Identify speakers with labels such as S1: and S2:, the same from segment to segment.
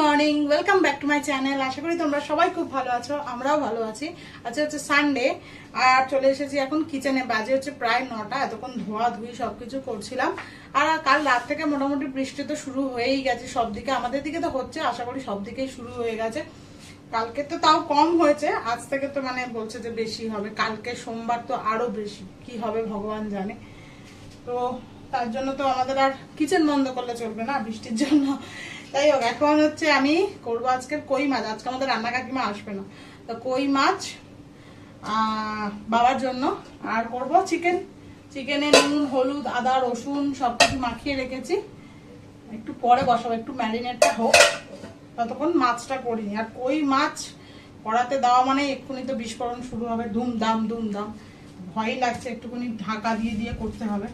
S1: Morning welcome back to my channel আশা করি তোমরা সবাই খুব ভালো আছো, আমরাও ভালো আছি। আজকে হচ্ছে সানডে আর চলে এসেছি এখন কিচেনে বাজে হচ্ছে প্রায় নটা, এতক্ষণ ধোয়া ধুই সবকিছু করছিলাম। আর কাল রাত থেকে মোটামুটি বৃষ্টি তো শুরু হয়েই গেছে সব দিকে। আমাদের দিকে তো হচ্ছে, আশা করি সব দিকেই শুরু হয়ে গেছে। কালকে তো তাও কম হয়েছে, আজ থেকে তো মানে বলছে যে বেশি হবে। কালকে সোমবার তো আরও বেশি, কি হবে ভগবান জানে। তো তার জন্য তো আমাদের আর কিচেন বন্ধ করলে চলবে না বৃষ্টির জন্য। তাই হোক, এখন হচ্ছে আমি করব আজকে কই মাছ। আজকে আমাদের রান্না কাকিমা আসবে না। তো কই মাছ বাবার জন্য। আর করব চিকেন চিকেনে নুন, হলুদ, আদা, রসুন সব কিছু মাখিয়ে রেখেছি। একটু পরে বসাবো, একটু ম্যারিনেটটা হোক। ততক্ষণ মাছটা করিনি। আর কই মাছ কড়াতে দেওয়া মানে এক্ষুনি তো বিস্ফোরণ শুরু হবে। ধুমধাম ধুমধাম। ভয়ই লাগছে, একটুখানি ঢাকা দিয়ে দিয়ে করতে হবে।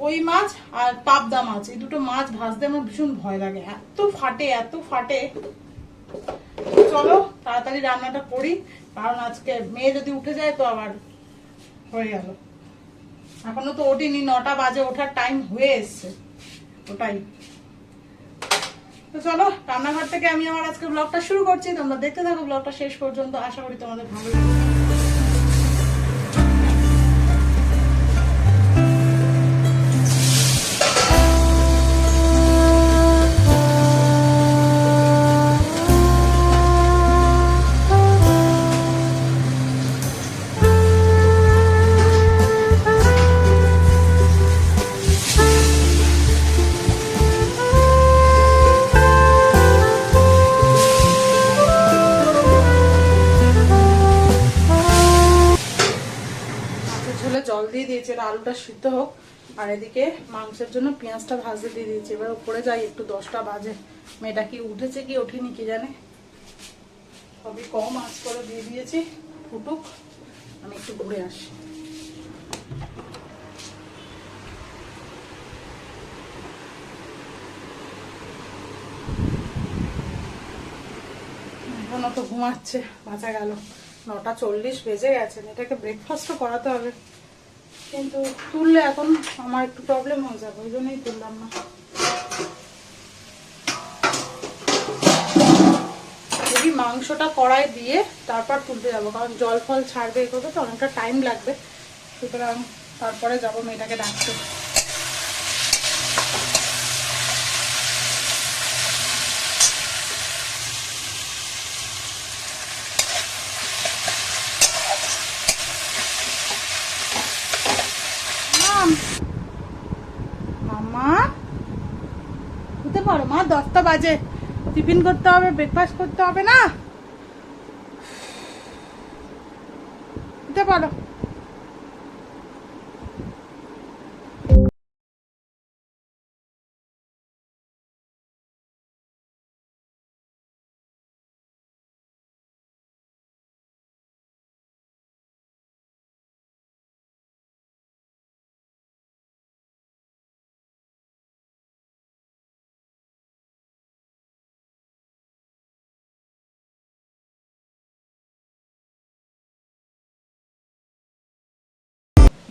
S1: কই মাছ আর পাবদা মাছ, এই দুটো মাছ ভাজতে আমার ভীষণ ভয় লাগে। এত ফাটে এত ফাটে। চলো, তাড়াতাড়ি রান্নাটা করি, কারণ আজকে মেয়ে যদি উঠে যায় তো আবার হয়ে গেল। এখনও তো ওঠিনি, নটা বাজে, ওঠার টাইম হয়ে এসছে। ওটাই। তো চলো, রান্নাঘর থেকে আমি আমার আজকে ব্লগটা শুরু করছি। তোমরা দেখতে থাকো ব্লগটা শেষ পর্যন্ত। আশা করি তোমাদের ভালো লাগবে। আর এদিকে মাংসের জন্য পেঁয়াজটা ভাজতে দিয়ে দিয়েছি। এবার উপরে যাই, একটু দশটা বাজে। মেয়েটা কি উঠেছে কি ওঠেনি কি জানে? সবই কম, আঁচ করে দিয়ে দিয়েছি। ফুটুক আমি একটু ঘুরে আসি। এখনও তো ঘুমাচ্ছে, বাঁচা গেল। নটা চল্লিশ, বেজে গেছে। এটাকে ব্রেকফাস্টও করাতে হবে। কিন্তু তুললে এখন আমার একটু প্রবলেম হয়ে যাবে, ওই জন্যই তুললাম না। যদি মাংসটা কড়াই দিয়ে তারপর তুলতে যাব, কারণ জল ফল ছাড়বে এ করবে তো, অনেকটা টাইম লাগবে। সুতরাং তারপরে যাব মেয়েটাকে ডাকতে মাম মামা উঠতে পারো মা দশটা বাজে। টিফিন করতে হবে ব্রেকফাস্ট করতে হবে না? উঠতে পারো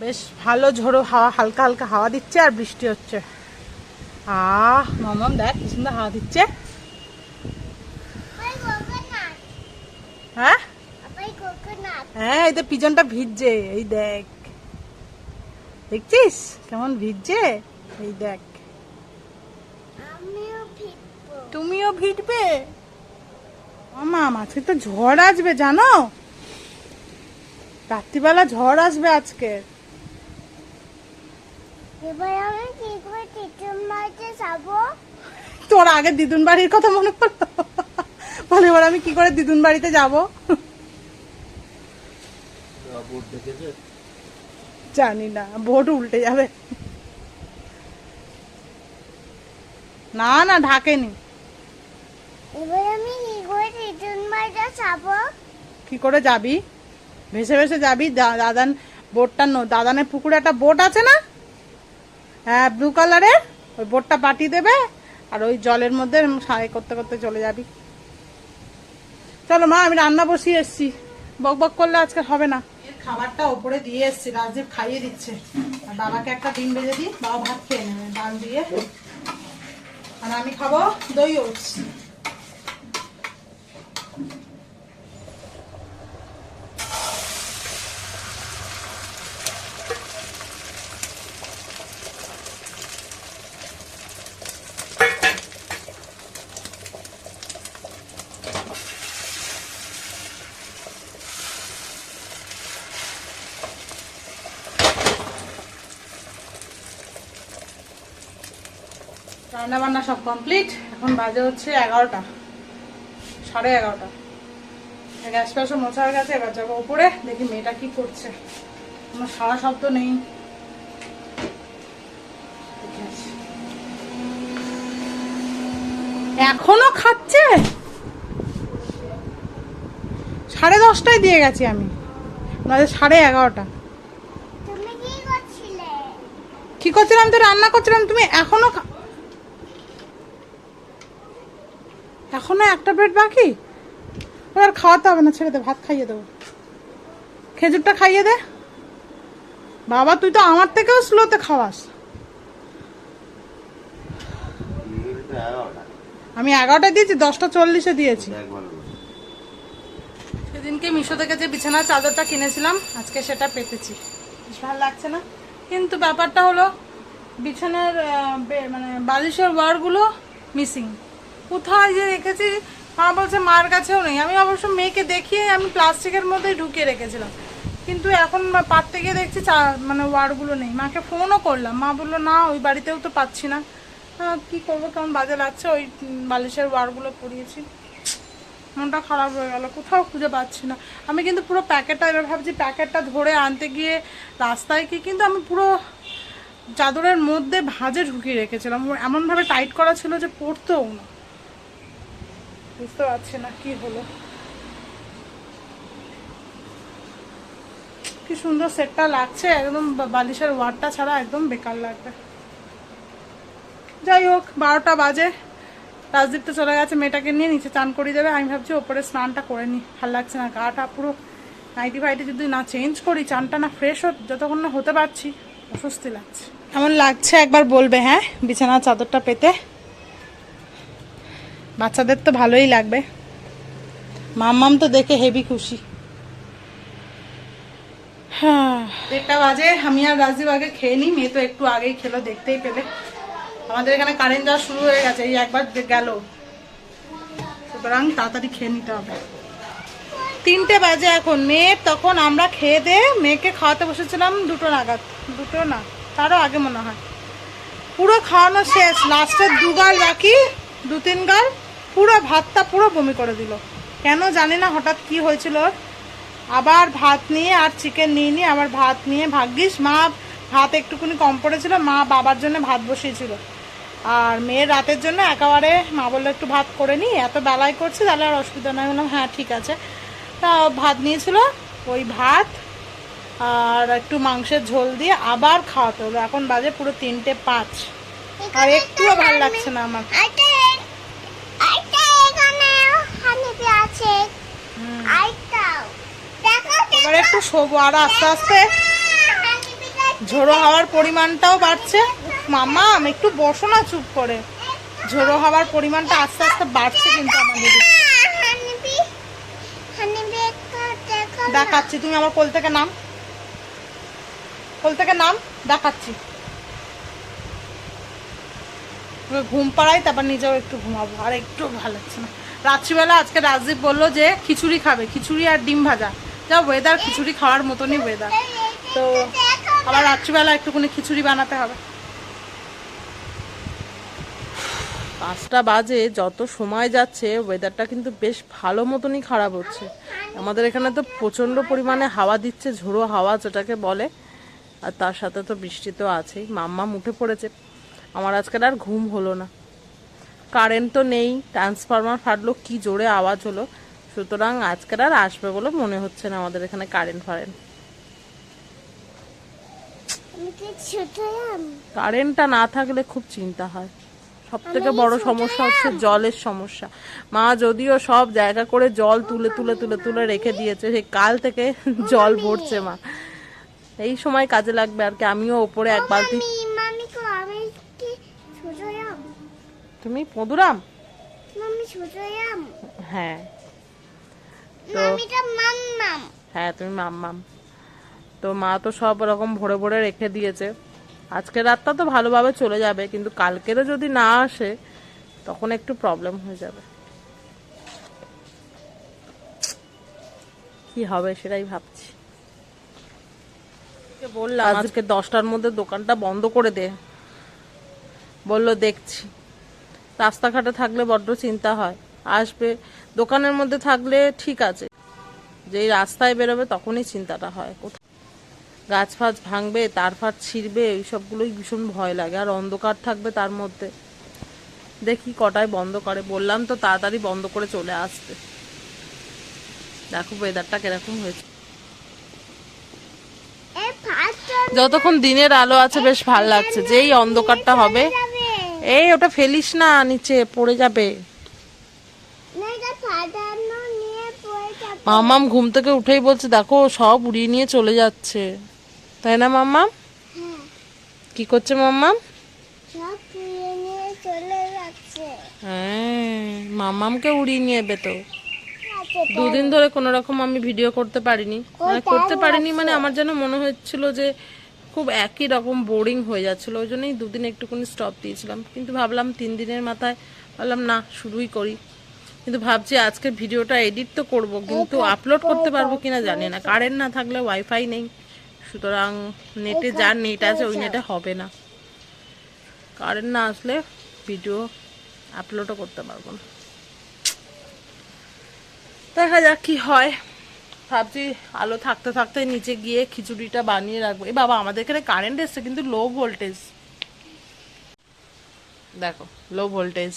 S1: বেশ ভালো ঝোড়ো হাওয়া হালকা হালকা হাওয়া দিচ্ছে আর বৃষ্টি হচ্ছে। আহ মামাম দেখ কি সুন্দর হাওয়া দিচ্ছে। হ্যাঁ? হ্যাঁ এই তো পিজনটা ভিজছে এই দেখ। দেখছিস? কেমন ভিজছে? এই দেখ। তুমিও ভিজবে? মামা আজকে তো ঝড় আসবে জানো? রাত্রিবেলা ঝড় আসবে আজকে।
S2: এবার আমি কি করে টিটুন মারতে যাব।
S1: তোর আগে দিদুন বাড়ির কথা মনে পড়ল? বলে এবার আমি কি করে দিদুন বাড়িতে যাব? জানি না ভোট উল্টে যাবে। না না ঢাকেনি।
S2: এবার আমি কি করে টিটুন মারতে যাব?
S1: কি করে যাবি? ভেসে ভেসে যাবি? দাদান বোটটা দাদানের পুকুরে একটা বোট আছে না? হ্যাঁ ব্লু কালারের ওই বোটটা পাঠিয়ে দেবে, আর ওই জলের মধ্যে সারাই করতে করতে চলে যাবি। চলো মা, আমি রান্না বসিয়ে এসছি। বক বক করলে আজকে হবে না। খাবারটা ওপরে দিয়ে এসছি, রাজদীপ খাইয়ে দিচ্ছে। আর বাবাকে একটা ডিম বেজে দিই, বাবা ভাত খেয়ে নেবে, ডাল দিয়ে। আর আমি খাব দই ওটস। রান্না বান্না সব কমপ্লিট। এখন বাজে হচ্ছে এগারোটা সাড়ে এগারোটা। গ্যাস ফ্যাসও মোছা হয়ে গেছে এবার যাব উপরে দেখি মেয়েটা কি করছে। কোনো সারা শব্দ নেই। এখনও খাচ্ছে? সাড়ে দশটায় দিয়ে গেছি আমি সাড়ে এগারোটা।
S2: কি
S1: করছিলাম? তো রান্না করছিলাম তুমি এখনও খা- এখনও একটা প্লেট বাকি? এবার খাওয়াতে হবে না, ছেড়ে দে, ভাত খাইয়ে দেবো। খেজুরটা খাইয়ে দে। বাবা, তুই তো আমার থেকেও স্লোতে খাওয়াস। আমি এগারোটা দিয়েছি, দশটা চল্লিশে দিয়েছি। সেদিনকে মিশো থেকে যে বিছানার চাদরটা কিনেছিলাম, আজকে সেটা পেতেছি। বেশ ভালো লাগছে না? কিন্তু ব্যাপারটা হলো, বিছানার মানে বালিশের ওয়ারগুলো মিসিং। কোথায় যে রেখেছি? মা বলছে, মার কাছেও নেই। আমি অবশ্য মেয়েকে দেখিয়ে আমি প্লাস্টিকের মধ্যে ঢুকিয়ে রেখেছিলাম। কিন্তু এখন পাততে গিয়ে দেখছি চা- মানে ওয়ারগুলো নেই। মাকে ফোনও করলাম। মা বলল, না, ওই বাড়িতেও তো পাচ্ছি না। কি করব, কেমন বাজে লাগছে ওই বালিশের ওয়ারগুলো পরিয়েছি। মনটা খারাপ হয়ে গেল, কোথাও খুঁজে পাচ্ছি না। আমি কিন্তু পুরো প্যাকেটটা, এবার ভাবছি প্যাকেটটা ধরে আনতে গিয়ে রাস্তায় কি, কিন্তু আমি পুরো চাদরের মধ্যে ভাঁজে ঢুকিয়ে রেখেছিলাম। এমনভাবে টাইট করা ছিল যে পড়তেও না। বুঝতে পারছি না কি হলো। কি সুন্দর সেটটা লাগছে, একদম বালিশের ওয়ারটা ছাড়া একদম বেকার লাগবে। যাই হোক, বারোটা বাজে। রাজদীপ তো চলে গেছে, মেয়েটাকে নিয়ে নিচে চান করিয়ে দেবে। আমি ভাবছি ওপরে স্নানটা করে নিই। ভালো লাগছে না, গাটা পুরো নাইটি ফাইটি যদি না চেঞ্জ করি, চানটা না ফ্রেশ হোক, যতক্ষণ না হতে পারছি, অস্বস্তি লাগছে। এমন লাগছে একবার বলবে হ্যাঁ? বিছানার চাদরটা পেতে। বাচ্চাদের তো ভালোই লাগবে। মাম্মাম তো দেখে হেভি খুশি। হ্যাঁ। দেড়টা বাজে, আমি আর রাজদীপ আগে খেয়ে নিই, মেয়ে তো একটু আগেই খেলো, দেখতেই পেলে। আমাদের এখানে কারেন্ট যাওয়া শুরু হয়ে গেছে, এই একবার গেল। সুতরাং তাড়াতাড়ি খেয়ে নিতে হবে। তিনটে বাজে এখন, মেয়ে তখন আমরা খেয়ে দিয়ে মেয়েকে খাওয়াতে বসেছিলাম দুটো নাগাদ। দুটো না, তারও আগে মনে হয়। পুরো খাওয়ানো শেষ লাস্টের দু গাল বাকি দু তিন গাল। পুরো ভাতটা পুরো বমি করে দিল। কেন জানি না হঠাৎ কি হয়েছিল। আবার ভাত নিয়ে আর চিকেন নিয়ে নিয়ে আবার ভাত নিয়ে ভাগ্যিস মা ভাত একটুকুনি কম পড়েছিল, মা বাবার জন্য ভাত বসিয়েছিল। আর মেয়ের রাতের জন্য একেবারে মা বলল একটু ভাত করে নি, এত বেলায় করছি, তাহলে আর অসুবিধা নয় বললাম হ্যাঁ ঠিক আছে। তা ভাত নিয়েছিল, ওই ভাত আর একটু মাংসের ঝোল দিয়ে আবার খাওয়াতে হলো। এখন বাজে পুরো তিনটে পাঁচ। আর একটুও ভালো লাগছে না আমার
S2: আইটা আইটা এখানে হানিপি আছে আইটাও দেখো
S1: এবার একটু শোবো আর আস্তে আস্তে। ঝোড়ো হাওয়ার পরিমাণটাও বাড়ছে। মামা আমি একটু বসো না চুপ করে। ঝোড়ো হাওয়ার পরিমাণটা আস্তে আস্তে বাড়ছে কিন্তু আমাদের। দেখাচ্ছি তুমি আমার কোল থেকে নাম। কোল থেকে নাম দেখাচ্ছি। ঘুম পাড়াই তারপর নিজেও একটু ঘুমাবো। আর একটু ভালো লাগছে না। রাত্রিবেলা আজকে রাজদীপ বলল যে খিচুড়ি খাবে, খিচুড়ি আর ডিম ভাজা। যা ওয়েদার খিচুড়ি খাওয়ার মতনই ওয়েদার তো আবার রাত্রিবেলা একটুখানি খিচুড়ি বানাতে হবে।
S3: পাঁচটা বাজে, যত সময় যাচ্ছে ওয়েদারটা কিন্তু বেশ ভালো মতনই খারাপ হচ্ছে। আমাদের এখানে তো প্রচণ্ড পরিমাণে হাওয়া দিচ্ছে, ঝোড়ো হাওয়া যেটাকে বলে। আর তার সাথে তো বৃষ্টি তো আছেই। মাম্মা উঠে পড়েছে। আমার আজকাল আর ঘুম হলো না। কারেন্ট তো নেই ট্রান্সফরমার ফাটলো কি জোরে আওয়াজ হলো। সুতরাং আজকাল আর আসবে বলে মনে হচ্ছে না আমাদের এখানে কারেন্ট ফারেন্ট কারেন্টটা না থাকলে খুব চিন্তা হয়। সব থেকে বড় সমস্যা হচ্ছে জলের সমস্যা। মা যদিও সব জায়গা করে জল তুলে তুলে তুলে তুলে রেখে দিয়েছে সেই কাল থেকে জল ভরছে মা। এই সময় কাজে লাগবে আর কি আমিও ওপরে এক বালতি
S2: মামি মামি কো আমি কি ছোট আমি
S1: তো তুমি পদুরাম
S2: মামি ছোট আম
S1: হ্যাঁ। তো
S2: মামিটা মাম্মাম।
S1: হ্যাঁ তুমি মাম্মাম। তো মা তো সব রকম ভরে ভরে রেখে দিয়েছে। আজকে রাতটা তো ভালোভাবে চলে যাবে কিন্তু কালকেরও যদি না আসে তখন একটু প্রবলেম হয়ে যাবে। কি হবে সেটাই ভাবছি। বললাম আজকে দশটার মধ্যে দোকানটা বন্ধ করে দে। বলল দেখছি। রাস্তাঘাটে থাকলে বড্ড চিন্তা হয়। আসবে দোকানের মধ্যে থাকলে ঠিক আছে। যেই রাস্তায় বেরোবে তখনই চিন্তাটা হয়। কোথায়? গাছ ফাছ ভাঙবে তার ফাট ছিঁড়বে এই সবগুলোই ভীষণ ভয় লাগে। আর অন্ধকার থাকবে তার মধ্যে। দেখি কটায় বন্ধ করে। বললাম তো তাড়াতাড়ি বন্ধ করে চলে আসতে। দেখো ওয়েদারটা কীরকম হয়েছে। যতক্ষণ দিনের আলো আছে বেশ ভালো লাগছে। যেই অন্ধকারটা হবে এই ওটা ফেলিস না নিচে পড়ে যাবে। মামাম ঘুম থেকে উঠেই বলছে দেখো সব উড়িয়ে নিয়ে চলে যাচ্ছে। তাই না মাম্মাম?
S2: হ্যাঁ।
S1: কি করছে মাম্মাম? হ্যাঁ মামামকে উড়িয়ে নিয়ে যেবে তো।
S2: আচ্ছা,
S1: দুদিন ধরে কোনো রকম আমি ভিডিও করতে পারিনি। মানে করতে পারিনি মানে আমার যেন মনে হচ্ছিল যে খুব একই রকম বোরিং হয়ে যাচ্ছিল। ওই জন্যই দুদিন একটুখানি স্টপ দিয়েছিলাম। কিন্তু ভাবলাম তিন দিনের মাথায় ভাবলাম না শুরুই করি। কিন্তু ভাবছি আজকের ভিডিওটা এডিট তো করব কিন্তু আপলোড করতে পারব কিনা জানি না। কারেন্ট না থাকলে ওয়াইফাই নেই। সুতরাং নেটে যার নেট আছে ওই নেটে হবে না। কারেন্ট না আসলে ভিডিও আপলোডও করতে পারব না। দেখা যাক কি হয়। ভাবছি আলো থাকতে থাকতে নিচে গিয়ে খিচুড়িটা বানিয়ে রাখব। এ বাবা, আমাদের এখানে কারেন্ট এসছে, কিন্তু লো ভোল্টেজ দেখো লো ভোল্টেজ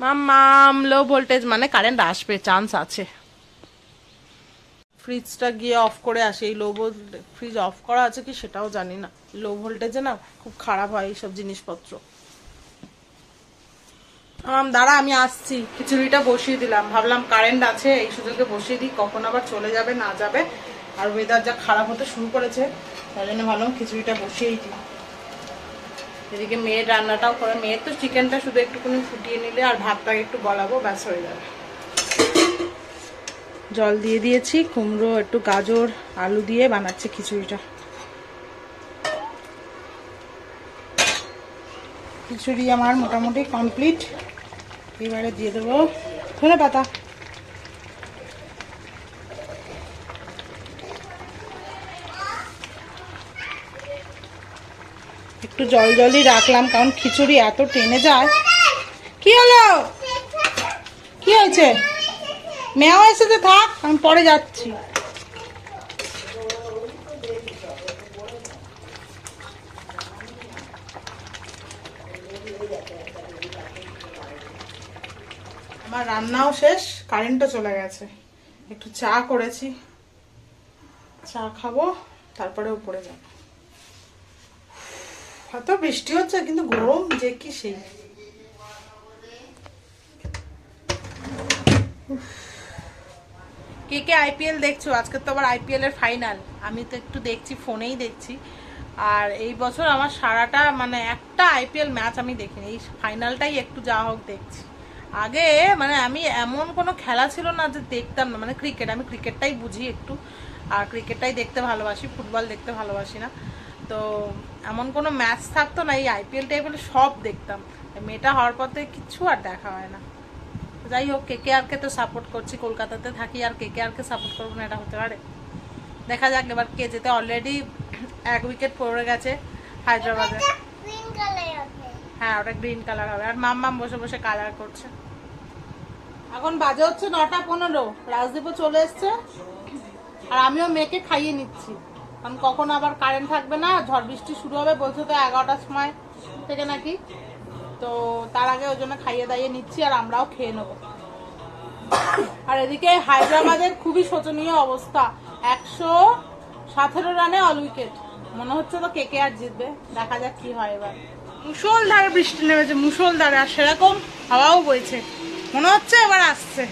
S1: মাম মাম লো ভোল্টেজ মানে কারেন্ট আসবে চান্স আছে। ফ্রিজটা গিয়ে অফ করে আসে। এই লো ভোল্টেজ ফ্রিজ অফ করা আছে কি সেটাও জানি না। লো ভোল্টেজে না খুব খারাপ হয় এইসব জিনিসপত্র। আম, দাঁড়া, আমি আসছি। খিচুড়িটা বসিয়ে দিলাম। ভাবলাম কারেন্ট আছে, এই সুযোগে বসিয়ে দিই। কখন আবার চলে যাবে, না যাবে? আর ওয়েদার যা খারাপ হতে শুরু করেছে, তাই জন্য ভাবলাম খিচুড়িটা বসিয়েই দিই। এদিকে মেয়ের রান্নাটাও করে মেয়ের তো চিকেনটা শুধু একটুখানি ফুটিয়ে নিলে আর ভাতটা একটু গলাবো, ব্যাস হয়ে যাবে। জল দিয়ে দিয়েছি, কুমড়ো, একটু গাজর, আলু দিয়ে বানাচ্ছি খিচুড়িটা। খিচুড়ি আমার মোটামুটি কমপ্লিট এবারে দিয়ে দেবো ধনে পাতা। একটু জল জলই রাখলাম, কারণ খিচুড়ি এত টেনে যায়। কি হলো? কি হয়েছে? মেয়াও এসেছে, থাক, আমি পরে যাচ্ছি। আমার রান্নাও শেষ কারেন্টও চলে গেছে। একটু চা করেছি। চা খাব, তারপরে উপরে যাব। হয়তো বৃষ্টি হচ্ছে, কিন্তু গরম যে কি সেই। কে কে আইপিএল দেখছ? আজকে তো আবার আইপিএল এর ফাইনাল আমি তো একটু দেখছি, ফোনেই দেখছি। আর এই বছর আমার সারাটা মানে একটা আইপিএল ম্যাচ আমি দেখিনি। এই ফাইনালটাই একটু যা হোক দেখছি। আগে মানে আমি এমন কোনো খেলা ছিল না যে দেখতাম না। মানে ক্রিকেট আমি ক্রিকেটটাই বুঝি একটু। আর ক্রিকেটটাই দেখতে ভালোবাসি ফুটবল দেখতে ভালোবাসি না। তো এমন কোনো ম্যাচ থাকতো না, এই আইপিএল টাইপিএল সব দেখতাম। মেয়েটা হওয়ার পর থেকে কিচ্ছু আর দেখা হয় না। যাই হোক, কে কে আরকে তো সাপোর্ট করছি, কলকাতাতে থাকি, আর কে কে আরকে সাপোর্ট করব না এটা হতে পারে? দেখা যাক, এবার কে যেতে অলরেডি এক উইকেট পড়ে গেছে হায়দ্রাবাদে। হ্যাঁ ওটা গ্রিন কালার হবে। আর মাম মাম বসে বসে কালার করছে। এখন বাজে হচ্ছে নটা পনেরো। রাজদীপও চলে এসছে। আর আমিও মেয়েকে খাইয়ে নিচ্ছি। কারণ কখন আবার কারেন্ট থাকবে না, ঝড় বৃষ্টি শুরু হবে, বলছে তো এগারোটার সময় থেকে নাকি। তো তার আগে ওই জন্য খাইয়ে দাইয়ে নিচ্ছি আর আমরাও খেয়ে নেব। আর এদিকে হায়দ্রাবাদের খুবই শোচনীয় অবস্থা। একশো সতেরো রানে অল উইকেট মনে হচ্ছে তো কে কে আর জিতবে। দেখা যাক কি হয় এবার। মুসলধারে বৃষ্টি নেমেছে মুসলধারে আর সেরকম হাওয়াও বইছে। মনে হচ্ছে এবার আসছে।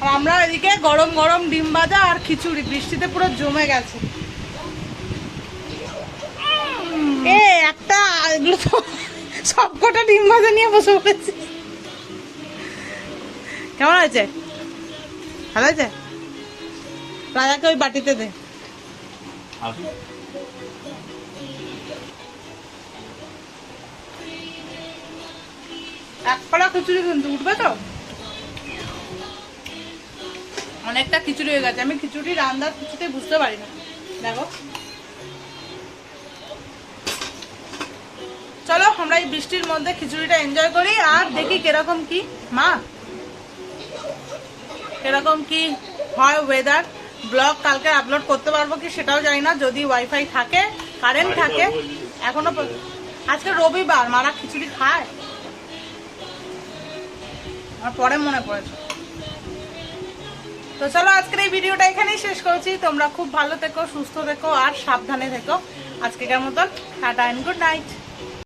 S1: আর আমরা এদিকে গরম গরম ডিম ভাজা আর খিচুড়ি বৃষ্টিতে পুরো জমে গেছে। এ একটা এগুলো তো সব কটা ডিম ভাজা নিয়ে বসে পড়েছি। কেমন হয়েছে? ভালো হয়েছে? রাজাকে ওই বাটিতে দে। এক পাড়া খিচুড়ি কিন্তু উঠবে তো? অনেকটা খিচুড়ি হয়ে গেছে। আমি খিচুড়ি রান্নার কিছুতেই বুঝতে পারি না। দেখো। চলো আমরা এই বৃষ্টির মধ্যে খিচুড়িটা এনজয় করি আর দেখি কীরকম কি। মা কীরকম কি হয় ওয়েদার ব্লগ কালকে আপলোড করতে পারব কি সেটাও জানি না। যদি ওয়াইফাই থাকে কারেন্ট থাকে এখনও আজকে রবিবার মারা খিচুড়ি খায়? আর পরে মনে পড়েছে। তো চলো আজকের এই ভিডিওটা এখানেই শেষ করছি। তোমরা খুব ভালো থেকো, সুস্থ থেকো, আর সাবধানে থেকো। আজকেকার মতন, টাটা এন্ড গুড নাইট